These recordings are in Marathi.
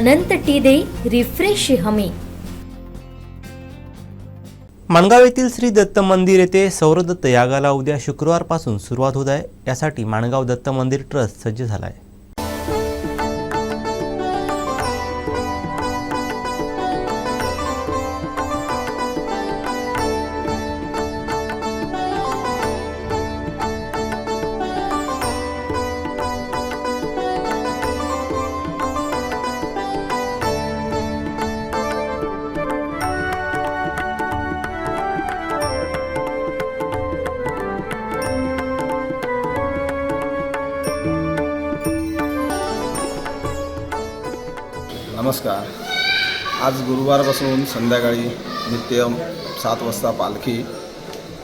अनंत टीदे रिफ्रेश हमी. माणगाव येथील श्री दत्त मंदिर येथे सौरदत्त यागाला उद्या शुक्रवारपासून सुरुवात होत आहे. यासाठी माणगाव दत्त मंदिर ट्रस्ट सज्ज झाला आहे. नमस्कार. आज गुरुवारपासून संध्याकाळी नित्य सात वाजता पालखी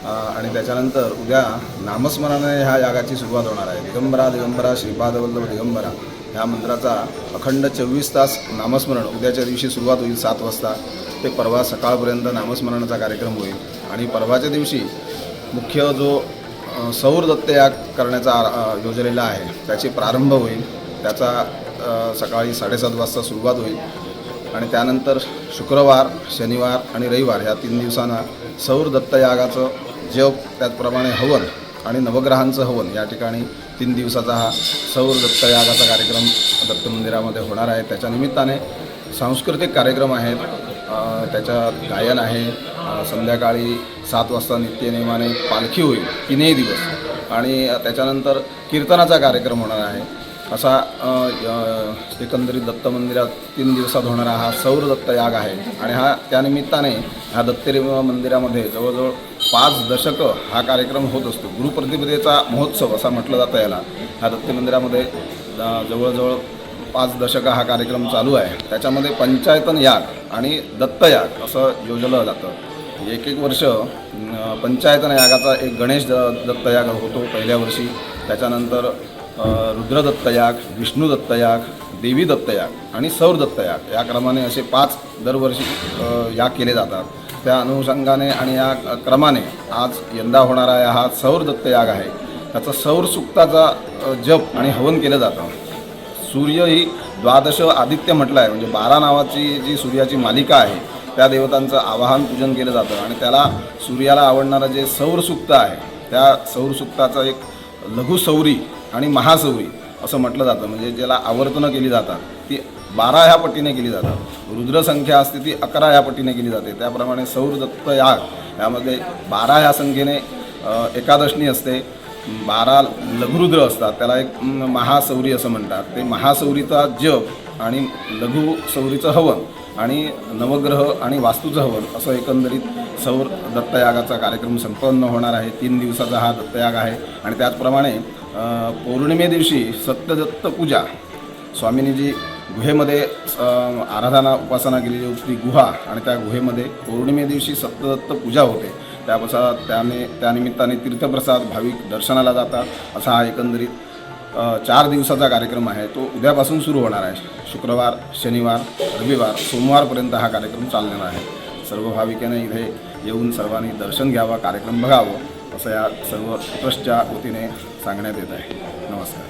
आणि त्याच्यानंतर उद्या नामस्मरणाने ह्या यागाची सुरुवात होणार आहे. दिगंबरा दिगंबरा श्रीपाद वल्लभ दिगंबरा ह्या मंत्राचा अखंड चोवीस तास नामस्मरण उद्याच्या दिवशी सुरुवात होईल सात वाजता. ते परवा सकाळपर्यंत नामस्मरणाचा कार्यक्रम होईल. आणि परवाच्या दिवशी मुख्य जो अ, सौर दत्तयाग करण्याचा योजलेला आहे त्याची प्रारंभ होईल. त्याचा सकाळी साडेसात वाजता सुरुवात होईल. आणि त्यानंतर शुक्रवार शनिवार आणि रविवार ह्या तीन दिवसांना सौर दत्तयागाचं जप त्याचप्रमाणे हवन आणि नवग्रहांचं हवन या ठिकाणी तीन दिवसाचा हा सौर दत्तयागाचा कार्यक्रम दत्त मंदिरामध्ये होणार आहे. त्याच्या निमित्ताने सांस्कृतिक कार्यक्रम आहेत. त्याच्यात गायन आहे. संध्याकाळी सात वाजता नित्यनेमाने पालखी होईल. तीनही दिवस. आणि त्याच्यानंतर कीर्तनाचा कार्यक्रम होणार आहे. असा एकंदरीत दत्त मंदिरात तीन दिवसात होणारा हा सौर दत्त याग आहे. आणि हा त्यानिमित्ताने ह्या दत्तरे मंदिरामध्ये जवळजवळ पाच दशकं हा कार्यक्रम होत असतो. गुरुप्रतिपदेचा महोत्सव असा म्हटलं जातं याला. ह्या दत्त मंदिरामध्ये जवळजवळ पाच दशकं हा कार्यक्रम चालू आहे. त्याच्यामध्ये पंचायतन याग आणि दत्तयाग असं योजलं जातं. एक एक वर्ष पंचायतन यागाचा एक गणेश द- दत्तयाग होतो पहिल्या वर्षी. त्याच्यानंतर रुद्रदत्तयाग रुद्र विष्णू दत्तयाग देवी दत्तयाग आणि सौर दत्तयाग या क्रमाने असे पाच दरवर्षी याग केले जातात. त्या अनुषंगाने आणि या क्रमाने आज यंदा होणारा हा सौर दत्तयाग आहे. त्याचा सौर सुक्ताचा जप आणि हवन केलं जातं. सूर्य ही द्वादश आदित्य म्हटलं आहे म्हणजे बारा नावाची जी सूर्याची मालिका आहे त्या देवतांचं आवाहन पूजन केलं जातं आणि त्याला सूर्याला आवडणारं जे सौरसुक्त आहे त्या सौरसुक्ताचं एक लघुसौरी आणि महासौरी असं म्हटलं जातं. म्हणजे ज्याला आवर्तनं केली जातात ती बारा ह्या पटीने केली जातात. रुद्रसंख्या असते ती अकरा ह्या पटीने केली जाते. त्याप्रमाणे सौरदत्त याग यामध्ये बारा ह्या संख्येने एकादशनी असते. बारा लघुरुद्र असतात त्याला एक महासौरी असं म्हणतात. ते महासौरीचा जप आणि लघु सौरीचं हवन आणि नवग्रह आणि वास्तूचं हवन असं एकंदरीत सौर दत्तयागाचा कार्यक्रम संपन्न होणार आहे. तीन दिवसाचा हा दत्तयाग आहे. आणि त्याचप्रमाणे पौर्णिमेदिवशी पौर्णिमे दिवशी सत्यदत्त पूजा. स्वामींनी जी गुहेमध्ये आराधना उपासना केलेली होती गुहा आणि त्या गुहेमध्ये पौर्णिमे दिवशी सत्यदत्त पूजा होते. त्यापासून त्याने त्यानिमित्ताने तीर्थप्रसाद भाविक दर्शनाला जातात. असा हा एकंदरीत चार दिवसाचा कार्यक्रम आहे. तो उद्यापासून सुरू होणार आहे. शुक्रवार शनिवार रविवार सोमवारपर्यंत हा कार्यक्रम चालणार आहे. सर्व भाविकांनी इथे येऊन सर्वांनी दर्शन घ्यावा कार्यक्रम बघावं. असं या सर्व ट्रस्टच्या वतीने सांगण्यात येत आहे. नमस्कार.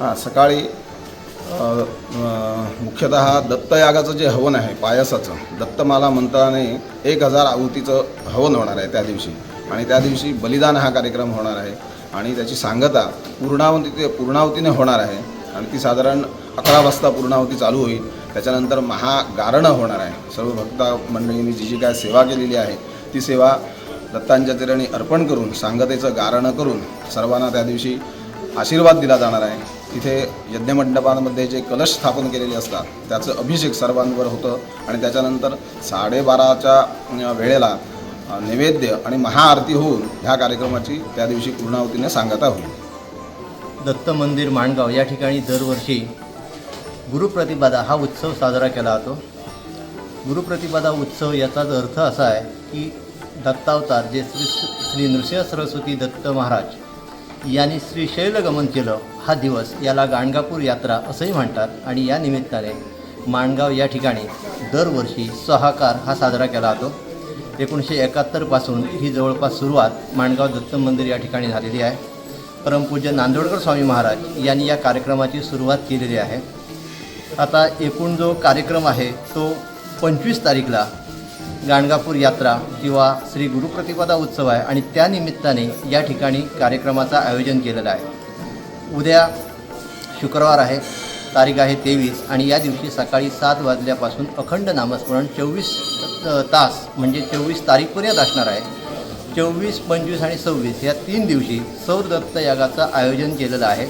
हां सकाळी मुख्यतः दत्तयागाचं जे हवन आहे पायसाचं दत्तमाला मंत्राने एक हजार आहुतीचं हवन होणार आहे त्या दिवशी. आणि त्या दिवशी बलिदान हा कार्यक्रम होणार आहे. आणि त्याची सांगता पूर्णावती पूर्णावतीने होणार आहे. आणि ती साधारण अकरा वाजता पूर्णावती चालू होईल. त्याच्यानंतर महागारणं होणार आहे. सर्व भक्ता मंडळींनी जी जी काय सेवा केलेली आहे ती सेवा दत्तांच्या चरणी अर्पण करून सांगतेचं गारणं करून सर्वांना त्या दिवशी आशीर्वाद दिला जाणार आहे. तिथे यज्ञमंडपांमध्ये जे कलश स्थापन केलेले असतात त्याचं अभिषेक सर्वांवर होतं आणि त्याच्यानंतर साडेबाराच्या वेळेला नैवेद्य आणि महाआरती होऊन ह्या कार्यक्रमाची त्या दिवशी पूर्णावतीने सांगता होईल. दत्त मंदिर माणगाव या ठिकाणी दरवर्षी गुरुप्रतिपदा हा उत्सव साजरा केला जातो. गुरुप्रतिपदा उत्सव याचाच अर्थ असा आहे की दत्तावतार जे श्री श्री नृसिंह सरस्वती दत्त महाराज यांनी श्रीशैलगमन केलं हा दिवस याला गाणगापूर यात्रा असंही म्हणतात. आणि या निमित्ताने माणगाव या ठिकाणी दरवर्षी सहाकार हा साजरा केला जातो. एकोणीसशे एकाहत्तरपासून ही जवळपास सुरुवात माणगाव दत्त मंदिर या ठिकाणी झालेली आहे. परमपूज्य नांदोडकर स्वामी महाराज यांनी या कार्यक्रमाची सुरुवात केलेली आहे. आता एकूण जो कार्यक्रम आहे तो पंचवीस तारीखला गाणगापूर यात्रा किंवा श्री गुरुप्रतिपदा उत्सव आहे आणि त्यानिमित्ताने या ठिकाणी कार्यक्रमाचं आयोजन केलेलं आहे. उद्या शुक्रवार आहे तारीख आहे तेवीस आणि या दिवशी सकाळी सात वाजल्यापासून अखंड नामस्मरण चोवीस तास म्हणजे चोवीस तारीखपर्यंत असणार आहे. चोवीस पंचवीस आणि सव्वीस या तीन दिवशी सौरदत्त यागाचं आयोजन केलेलं आहे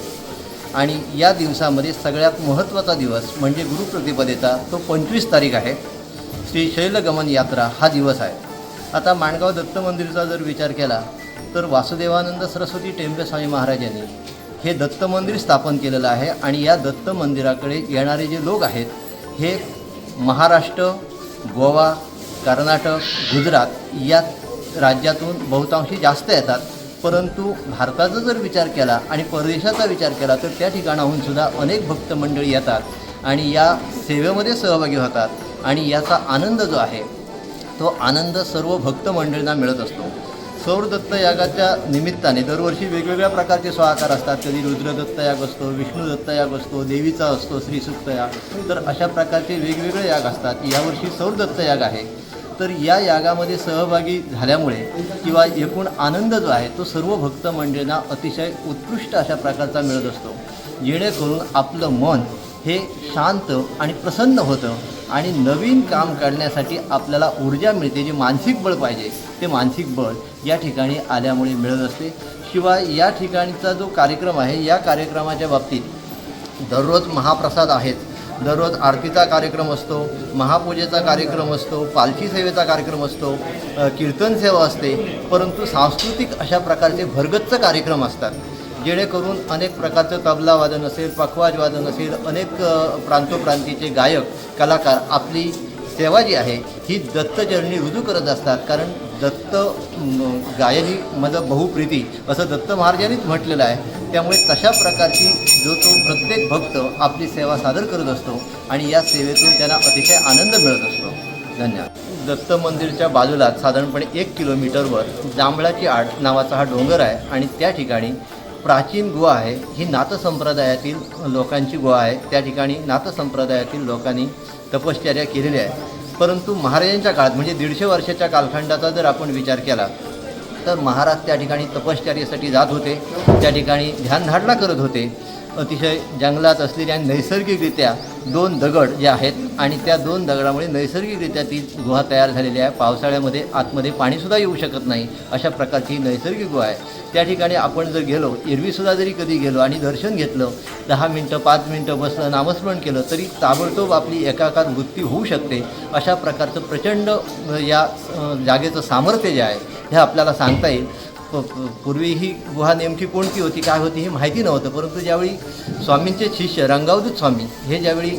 आणि या दिवसामध्ये सगळ्यात महत्त्वाचा दिवस म्हणजे गुरुप्रतिपदेचा तो पंचवीस तारीख आहे. श्री शैलगमन यात्रा हा दिवस आहे. आता माणगाव दत्त मंदिरचा जर विचार केला तर वासुदेवानंद सरस्वती टेंबे स्वामी महाराजांनी हे दत्त मंदिर स्थापन केलेलं आहे आणि या दत्त मंदिराकडे येणारे जे लोक आहेत हे महाराष्ट्र गोवा कर्नाटक गुजरात या राज्यातून बहुतांशी जास्त येतात. परंतु भारताचा जर विचार केला आणि परदेशाचा विचार केला तर त्या ठिकाणाहून सुद्धा अनेक भक्त मंडळी येतात आणि या सेवेमध्ये सहभागी होतात. आणि याचा आनंद जो आहे तो आनंद सर्व भक्त मंडळींना मिळत असतो. सौरदत्त यागाच्या निमित्ताने दरवर्षी वेगवेगळ्या प्रकारचे स्वाकार असतात. कधी रुद्रदत्त याग असतो विष्णूदत्त याग असतो देवीचा असतो श्रीसुक्त याग. तर अशा प्रकारचे वेगवेगळे याग असतात. यावर्षी सौरदत्त याग आहे. तर या यागामध्ये सहभागी झाल्यामुळे किंवा एकूण आनंद जो आहे तो सर्व भक्त मंडळींना अतिशय उत्कृष्ट अशा प्रकारचा मिळत असतो. जेणेकरून आपलं मन हे शांत आणि प्रसन्न होतं. आणि नवीन काम करण्यासाठी आपल्याला ऊर्जा मिळते जे मानसिक बळ पाहिजे ते मानसिक बळ या ठिकाणी आल्यामुळे मिळत असते. शिवाय या ठिकाणचा जो कार्यक्रम आहे या कार्यक्रमाच्या बाबतीत दररोज महाप्रसाद आहेत. दररोज आरतीचा कार्यक्रम असतो महापूजेचा कार्यक्रम असतो पालखी सेवेचा कार्यक्रम असतो कीर्तन सेवा असते. परंतु सांस्कृतिक अशा प्रकारचे भरगच्च कार्यक्रम असतात. जेणेकरून अनेक प्रकारचं तबला वादन असेल पखवाज वादन असेल अनेक प्रांतोप्रांतीचे गायक कलाकार आपली सेवा जी आहे ही दत्तचरणी रुजू करत असतात. कारण दत्त गायनी मद बहुप्रीती असं दत्त महाराजांनीच म्हटलेलं आहे. त्यामुळे तशा प्रकारची जो तो प्रत्येक भक्त आपली सेवा सादर करत असतो आणि या सेवेतून त्यांना अतिशय आनंद मिळत असतो. धन्यवाद. दत्त मंदिरच्या बाजूलाच साधारणपणे एक किलोमीटरवर जांभळाची आड नावाचा हा डोंगर आहे आणि त्या ठिकाणी प्राचीन गुहा आहे. ही नाथसंप्रदायातील लोकांची गुहा आहे. त्या ठिकाणी नाथसंप्रदायातील लोकांनी तपश्चर्या केलेली आहे परंतु महाराजांच्या काळात म्हणजे दीडशे वर्षाच्या कालखंडाचा जर आपण विचार केला तर महाराज त्या ठिकाणी तपश्चर्यासाठी जात होते. त्या ठिकाणी ध्यानधारणा करत होते. अतिशय जंगलात असलेली आणि नैसर्गिकरित्या दोन दगड जे आहेत आणि त्या दोन दगडामुळे नैसर्गिकरित्या ती गुहा तयार झालेली आहे. पावसाळ्यामध्ये आतमध्ये पाणीसुद्धा येऊ शकत नाही. अशा प्रकारची ही नैसर्गिक गुहा आहे. त्या ठिकाणी आपण जर गेलो एरवीसुद्धा जरी कधी गेलो आणि दर्शन घेतलं दहा मिनटं पाच मिनटं बसलं नामस्मरण केलं तरी ताबडतोब आपली एकाकात वृत्ती होऊ शकते. अशा प्रकारचं प्रचंड या जागेचं सामर्थ्य जे आहे हे आपल्याला सांगता येईल. पूर्वी ही गुहा नेमकी कोणती होती काय होती हे माहिती नव्हतं परंतु ज्यावेळी स्वामींचे शिष्य रंगावधूत स्वामी हे ज्यावेळी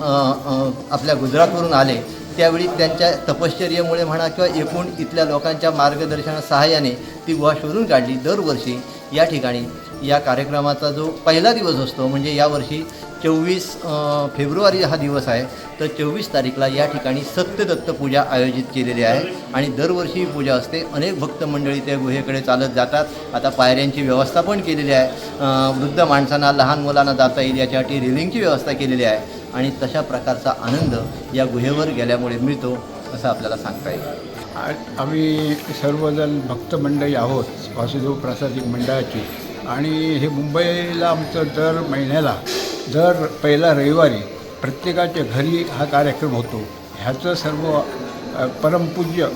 आपल्या गुजरातवरून आले त्यावेळी त्यांच्या तपश्चर्येमुळे म्हणा किंवा एकूण इथल्या लोकांच्या मार्गदर्शना सहाय्याने ती गुहा शोधून काढली. दरवर्षी या ठिकाणी या कार्यक्रमाचा जो पहिला दिवस असतो म्हणजे यावर्षी चोवीस फेब्रुवारी हा दिवस आहे तर चोवीस तारीखला या ठिकाणी सत्यदत्त पूजा आयोजित केलेली आहे. आणि दरवर्षी ही पूजा असते. अनेक भक्त मंडळी त्या गुहेकडे चालत जातात. आता पायऱ्यांची व्यवस्था पण केलेली आहे. वृद्ध माणसांना लहान मुलांना जाता येईल याच्यासाठी रेलिंगची व्यवस्था केलेली आहे. आणि तशा प्रकारचा आनंद या गुहेवर गेल्यामुळे मिळतो असं आपल्याला सांगता येईल. आम्ही सर्वजण भक्त मंडळी आहोत. वासुदेव प्रसादिक मंडळाची. आणि हे मुंबईला आमचं दर महिन्याला दर पहिला रविवारी प्रत्येकाच्या घरी हा कार्यक्रम होतो. ह्याचं सर्व परमपूज्य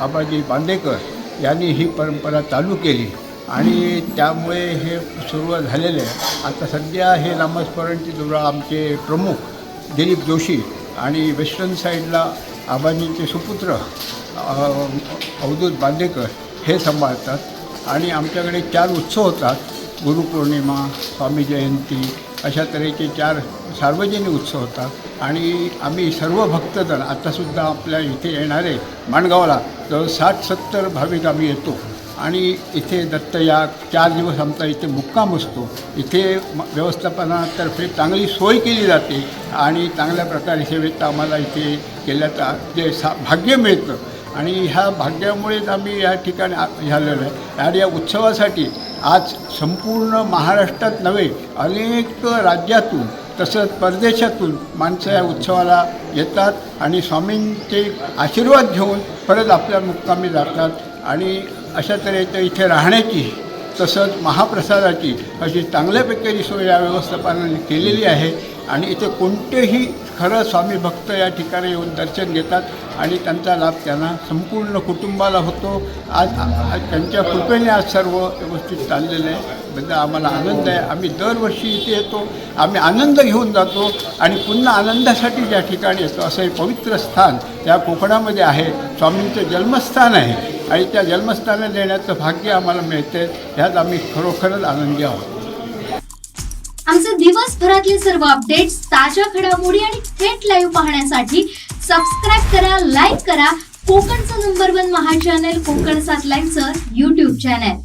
आबाजी बांदेकर यांनी ही परंपरा चालू केली. आणि त्यामुळे हे सुरुवात झालेलं आहे. आता सध्या हे नामस्मरणची दुरा आमचे प्रमुख दिलीप जोशी आणि वेस्टर्न साईडला आबाजींचे सुपुत्र अवधूत बांदेकर हे सांभाळतात. आणि आमच्याकडे चार उत्सव होतात. गुरुपौर्णिमा स्वामी जयंती अशा तऱ्हेचे चार सार्वजनिक उत्सव होतात. आणि आम्ही सर्व भक्तजण आत्तासुद्धा आपल्या इथे येणारे माणगावला जवळ साठ सत्तर भाविक आम्ही येतो. आणि इथे दत्तयाग चार दिवस आमचा इथे मुक्काम असतो. इथे व्यवस्थापनातर्फे चांगली सोय केली जाते आणि चांगल्या प्रकारे सेवेत आम्हाला इथे केल्याचा जे सा भाग्य मिळतं. आणि ह्या भाग्यामुळेच आम्ही या ठिकाणी आ- झालेलो आहे. आणि या उत्सवासाठी आज संपूर्ण महाराष्ट्रात नव्हे अनेक राज्यातून तसंच परदेशातून माणसं या उत्सवाला येतात आणि स्वामींचे आशीर्वाद घेऊन परत आपल्या मुक्कामी जातात. आणि अशा तऱ्हेचं इथे राहण्याची तसंच महाप्रसादाची अशी चांगल्यापैकी सोय या व्यवस्थापनाने केलेली आहे. आणि इथे कोणतेही खरं स्वामी भक्त या ठिकाणी येऊन दर्शन घेतात आणि त्यांचा लाभ त्यांना संपूर्ण कुटुंबाला होतो. आज आज त्यांच्या कृपेने आज सर्व व्यवस्थित चाललेलं आहे. म्हणजे आम्हाला आनंद आहे. आम्ही दरवर्षी इथे येतो. आम्ही आनंद घेऊन जातो आणि पुन्हा आनंदासाठी ज्या ठिकाणी येतो असं हे पवित्र स्थान या कोकणामध्ये आहे. स्वामींचं जन्मस्थान आहे. आणि त्या जन्मस्थाने देण्याचं भाग्य आम्हाला मिळते ह्यात आम्ही खरोखरच आनंदी आहोत. आमचे दिवसभरातले सर्व अपडेट्स ताज्या घडामोडी आणि थेट लाईव्ह पाहण्यासाठी सबस्क्राईब करा लाईक करा. कोकणचं नंबर वन महा चॅनल कोकण सात लाईनचं युट्यूब चॅनल